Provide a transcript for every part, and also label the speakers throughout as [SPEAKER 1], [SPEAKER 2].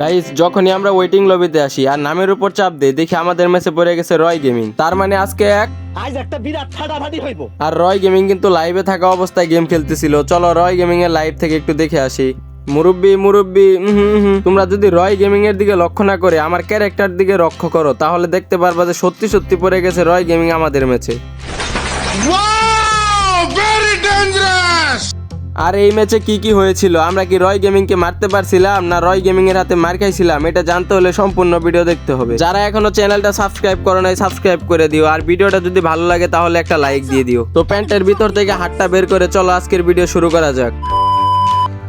[SPEAKER 1] Guys যখনই আমরা waiting লবিতে আসি আর নামের উপর চাপ দিই দেখি আমাদের ম্যাচে পড়ে গেছে রয় গেমিং তার মানে আজকে এক
[SPEAKER 2] আজ একটা বিরাট ফাটাফাটি হইব।
[SPEAKER 1] আর রয় গেমিং কিন্তু লাইভে থাকা অবস্থায় গেম খেলতেছিল। চলো রয় গেমিং এর লাইভ থেকে একটু দেখে আসি। মুরব্বি মুরব্বি উম হুম হুম। তোমরা যদি রয় গেমিং এর দিকে লক্ষ্য না করে আমার ক্যারেক্টার দিকে লক্ষ্য করো তাহলে দেখতে পারবা যে সত্যি সত্যি পড়ে গেছে রয় গেমিং আমাদের ম্যাচে আর এই ম্যাচে কি কি হয়েছিল? আমরা কি রয় গেমিং কে মারতে পারছিলাম না রয় গেমিং এর হাতে মার খাইছিলাম? এটা জানতে হলে সম্পূর্ণ ভিডিও দেখতে হবে। যারা এখনও চ্যানেলটা সাবস্ক্রাইব করো নাই, সাবস্ক্রাইব করে দিও। আর ভিডিওটা যদি ভালো লাগে, তাহলে একটা লাইক দিয়ে দিও। তো প্যান্টের ভিতর থেকে হাতটা বের করে চলো, আজকের ভিডিও শুরু করা যাক।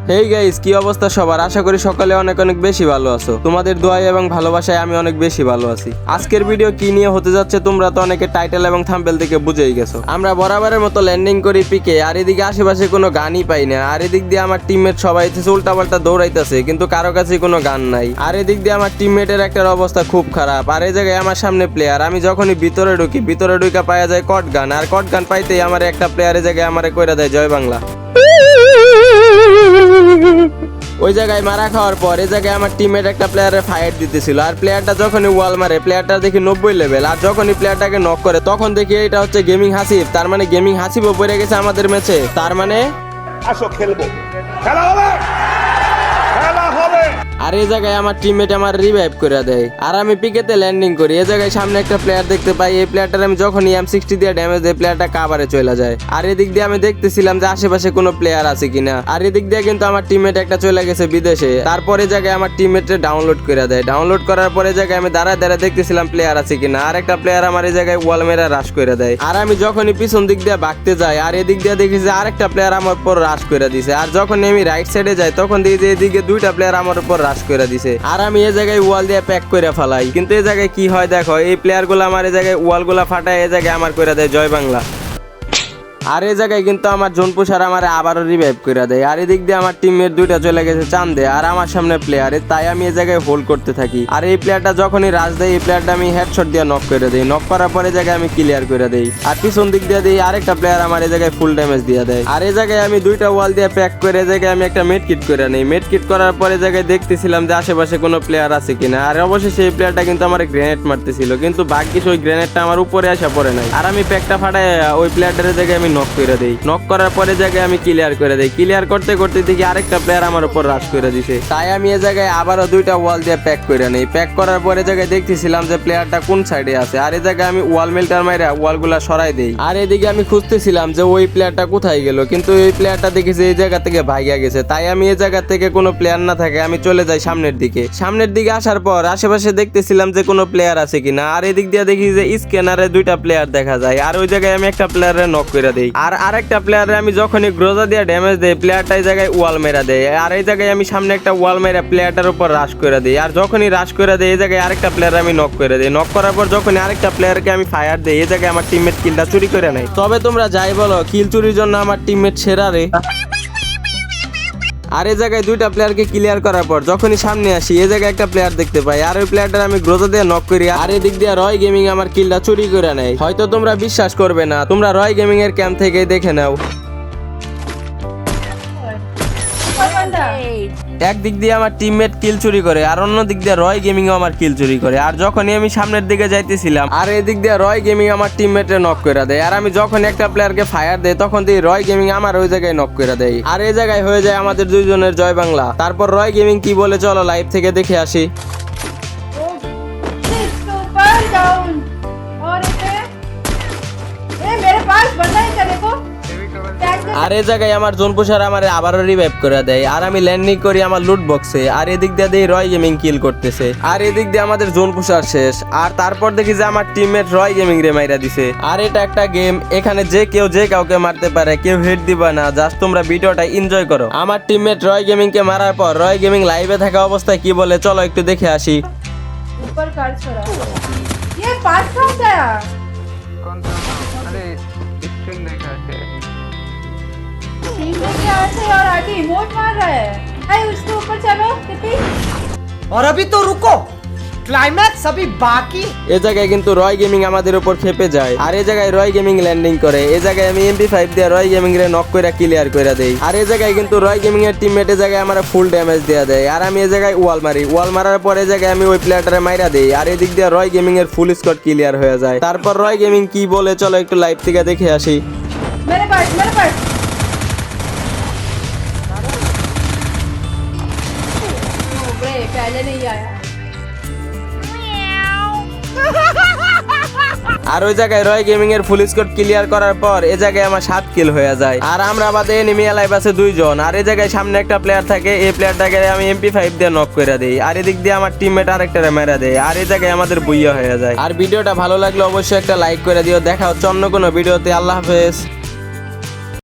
[SPEAKER 1] হেই গাইস কি অবস্থা সবার? আশা করি সকালে অনেক অনেক বেশি ভালো আছো। তোমাদের দোয়াই এবং ভালোবাসায় আমি অনেক বেশি ভালো আছি। আজকের ভিডিও কি নিয়ে হতে যাচ্ছে তোমরা তো অনেকে টাইটেল এবং থাম্বেল থেকে বুঝেই গেছো। আমরা বরাবরের মতো ল্যান্ডিং করি পিকে আর এদিকে আশেপাশে কোনো গানই পাই না। আর এদিক দিয়ে আমার টিমমেট সবাই উল্টা পাল্টা দৌড়াইতেছে, কিন্তু কারও কাছে কোনো গান নাই। আর এদিক দিয়ে আমার টিমমেটের একটা অবস্থা খুব খারাপ। আর এই জায়গায় আমার সামনে প্লেয়ার আমি যখনই ভিতরে ঢুকি, ভিতরে ঢুকা পাওয়া যায় কট গান। আর কট গান পাইতেই আমার একটা প্লেয়ারের জায়গায় আমারে কইরা দেয়, জয় বাংলা। ওই জায়গায় মারা খাওয়ার পর এই জায়গায় আমার টিমের একটা প্লেয়ারের ফায়ার দিতেছিল। আর প্লেয়ারটা যখনই ওয়াল মারে প্লেয়ারটা দেখি নব্বই লেভেল আর যখনই প্লেয়ারটাকে নক করে, তখন দেখি এটা হচ্ছে গেমিং হাসিব। তার মানে গেমিং হাসিবও পড়ে গেছে আমাদের ম্যাচে তার মানে
[SPEAKER 3] আসো, খেলব। খেলা হবে!
[SPEAKER 1] আর এই জায়গায় আমার টিমমেট আমার রিভাইভ করে দেয়। আর আমি পিকেতে ল্যান্ডিং করি। এই জায়গায় সামনে একটা প্লেয়ার দেখতে পাই। এই প্লেয়ারটার আমি যখনই এম সিক্সটি দিয়ে ড্যামেজ দেয় প্লেয়ারটা কাবারে চলে যায়। আর এদিক দিয়ে আমি দেখতেছিলাম যে আশেপাশে কোনো প্লেয়ার আছে কিনা। আর এদিক দিয়ে কিন্তু আমার টিমমেট একটা চলে গেছে বিদেশে। তারপরে জায়গায় আমার টিমমেটে ডাউনলোড করে দেয়। ডাউনলোড করার পরে জায়গায় আমি দাঁড়ায় দাঁড়ায় দেখতেছিলাম প্লেয়ার আছে কিনা। আর একটা প্লেয়ার আমার এই জায়গায় ওয়াল মেরা রাশ করে দেয়। আর আমি যখনই পিছন দিক দিয়ে বাগতে যাই, আর এদিক দিয়ে দেখি যে আরেকটা প্লেয়ার আমার উপর রাশ করে দিছে। আর যখন আমি রাইট সাইডে যাই, তখন দেখি যে এদিকে দুইটা প্লেয়ার আমার উপর রাশ করে দিছে। আর আমি এই জায়গায় ওয়াল দিয়ে প্যাক করে ফেলাই। কিন্তু এই জায়গায় কি হয় দেখো, এই প্লেয়ারগুলো আমার এই জায়গায় ওয়ালগুলা ফাটায় এই জায়গায় আমার করে দেয় জয় বাংলা। আর এই জায়গায় কিন্তু আমার জোনপুষার আমার আবারও রিভাইভ করে দেয়। আর এদিক দিয়ে আমার টিমের দুইটা চলে গেছে চান্দে, আর আমার সামনে প্লেয়ার তাই আমি এই জায়গায় হোল্ড করতে থাকি। আর এই প্লেয়ারটা যখনই রাজ দেয়, এই প্লেয়ারটা আমি হেডশট দিয়ে নক করে দেই। নক করার পরে জায়গায় আমি ক্লিয়ার করে দেই। আর পিছন দিক দিয়ে দিই, আরেকটা প্লেয়ার আমার এই জায়গায় ফুল ড্যামেজ দিয়ে দেয়। আর এই জায়গায় আমি দুইটা ওয়াল দিয়ে প্যাক করে এই জায়গায় আমি একটা মেড কিট করে নেই। মেড কিট করার পরে জায়গায় দেখতেছিলাম যে আশেপাশে কোনো প্লেয়ার আছে কিনা। আর অবশ্যই এই প্লেয়ারটা কিন্তু আমার গ্রেনেড মারতেছিল। কিন্তু ভাগ্যিস ওই গ্রেনেডটা আমার উপরে আসা পড়ে নাই। আর আমি প্যাকটা ফাটায় ওই প্লেয়ারটার জায়গায় আমি নক করে দেই। নক করার পরে জায়গায় আমি ক্লিয়ার করে দেই। ক্লিয়ার করতে করতে দেখি আরেকটা প্লেয়ার আমার উপর রাশ করে দিছে। তাই আমি এ জায়গায় আবারও দুইটা ওয়াল দিয়ে প্যাক করে নেই। প্যাক করার পরে জায়গায় দেখতেছিলাম যে প্লেয়ারটা কোন সাইডে আছে। আর এই জায়গায় আমি ওয়াল মেল্টার মাইরা ওয়ালগুলা সরাই দেই। আর এদিকে আমি খুঁজতেছিলাম যে ওই প্লেয়ারটা কোথায় গেল। কিন্তু এই প্লেয়ারটা দেখেছি এই জায়গা থেকে ভাইগা গেছে। তাই আমি এই জায়গা থেকে কোনো প্লেয়ার না থাকে, আমি চলে যাই সামনের দিকে। সামনের দিকে আসার পর আশেপাশে দেখতেছিলাম যে কোনো প্লেয়ার আছে কিনা। আর এদিক দিয়ে দেখি যে স্ক্যানারে দুইটা প্লেয়ার দেখা যায়। আর ওই জায়গায় আমি একটা প্লেয়ারে নক করে দেই। আর আরেকটা প্লেয়ারে আমি যখনই গ্রোজা দিয়ে ড্যামেজ দেই প্লেয়ারটা এই জায়গায় ওয়াল মেরা দেয় আর এই জায়গায় আমি সামনে একটা ওয়াল মেরা প্লেয়ারটার উপর রাশ করে দিই। আর যখনই রাশ করে দেই, এই জায়গায় আরেকটা প্লেয়ার আমি নক করে দিই। নক করার পর যখনই আরেকটা প্লেয়ারকে আমি ফায়ার দেই, এই জায়গায় আমার টিমমেট কিলটা চুরি করে নেয়। তবে তোমরা যাই বলো কিল চুরির জন্য আমার টিমমেট সেরা রে। আর এই জায়গায় দুইটা প্লেয়ারকে ক্লিয়ার করার পর, যখনই সামনে আসি এই জায়গায় একটা প্লেয়ার দেখতে পাই। আর ওই প্লেয়ারটা আমি গ্রোজা দিয়ে নক করি। আর এদিক দিয়ে রয় গেমিং আমার কিলটা চুরি করে নেয়। হয়তো তোমরা বিশ্বাস করবে না, তোমরা রয় গেমিং এর ক্যাম্প থেকে দেখে নাও। একদিক দিয়ে আমার টিমমেট কিল চুরি করে, আর অন্য দিক দিয়ে রয় গেমিং আমার কিল চুরি করে। আর যখনই আমি সামনের দিকে যাইতেছিলাম, আর এদিক দিয়ে রয় গেমিং আমার টিমমেটে নক করে দেয়। আর আমি যখন একটা প্লেয়ারকে ফায়ার দেয় তখন দিয়ে রয় গেমিং আমার ওই জায়গায় নক করে দেয়। আর এই জায়গায় হয়ে যায় আমাদের দুইজনের জয় বাংলা। তারপর রয় গেমিং কি বলে, চলো লাইভ থেকে দেখে আসি। আর এই জায়গায় আমার জোনপুষার আমার আবারও রিভাইভ করে দেয় আর আমি ল্যান্ডিং করি আমার লুট বক্সে আর এদিক দিয়ে দিয়ে রয় গেমিং কিল করতেছে আর এদিক দিয়ে আমাদের জোনপুষার শেষ আর তারপর দেখি যে আমার টিমমেট রয় গেমিং রে মাইরা দিছে আর এটা একটা গেম এখানে যে কেউ যে কাউকে মারতে পারে কেউ হেড দিবা না জাস্ট তোমরা ভিডিওটা এনজয় করো আমার টিমমেট রয় গেমিং কে মারার পর রয় গেমিং লাইভে থাকা অবস্থায় কি বলে চলো একটু দেখে আসি
[SPEAKER 4] ऊपर कार छोड़ा ये पास कहाँ से और आगे इमोट मार रहा है भाई उसके ऊपर चलो कितनी
[SPEAKER 2] और अभी तो रुको
[SPEAKER 5] क्लाइमैक्स अभी बाकी
[SPEAKER 1] এ জায়গায় কিন্তু রয় গেমিং আমাদের উপর খেপে যায় আর এ জায়গায় রয় গেমিং ল্যান্ডিং করে এ জায়গায় আমি এমপি ফাইভ দিয়ে রয় গেমিং রে নক করে ক্লিয়ার করে দেই আর এ জায়গায় কিন্তু রয় গেমিং এর টিমমেট এ জায়গায় আমার ফুল ড্যামেজ দেওয়া দেয় আর আমি এ জায়গায় ওয়াল মারি ওয়াল মারার পর এ জায়গায় আমি ওই প্লেয়ারটারে মাইরা দেই আর এদিক দিয়ে রয় গেমিং এর ফুল স্কোয়াড ক্লিয়ার হয়ে যায় তারপর রয় গেমিং কি বলে চলো একটু লাইভ থেকে দেখে আসি
[SPEAKER 4] मेरे पास मेरे पास पहले नहीं आया
[SPEAKER 1] আর ওই জায়গায় রয় গেমিং এর ফুল স্কোর ক্লিয়ার করার পর এ জায়গায় আমার সাত কিল হয়ে যায় আর আমরা বাদে এনিমি লাইভ আছে দুইজন আর এই জায়গায় সামনে একটা প্লেয়ার থাকে এই প্লেয়ারটাকে আমি এমপি ফাইভ দিয়ে নক করে দিই আর এদিক দিয়ে আমার টিমমেট আরেকটা মেরা দেয় আর এই জায়গায় আমাদের বুইয়া হয়ে যায় আর ভিডিওটা ভালো লাগলে অবশ্যই একটা লাইক করে দিও দেখা হচ্ছে অন্য কোনো ভিডিওতে আল্লাহ হাফেজ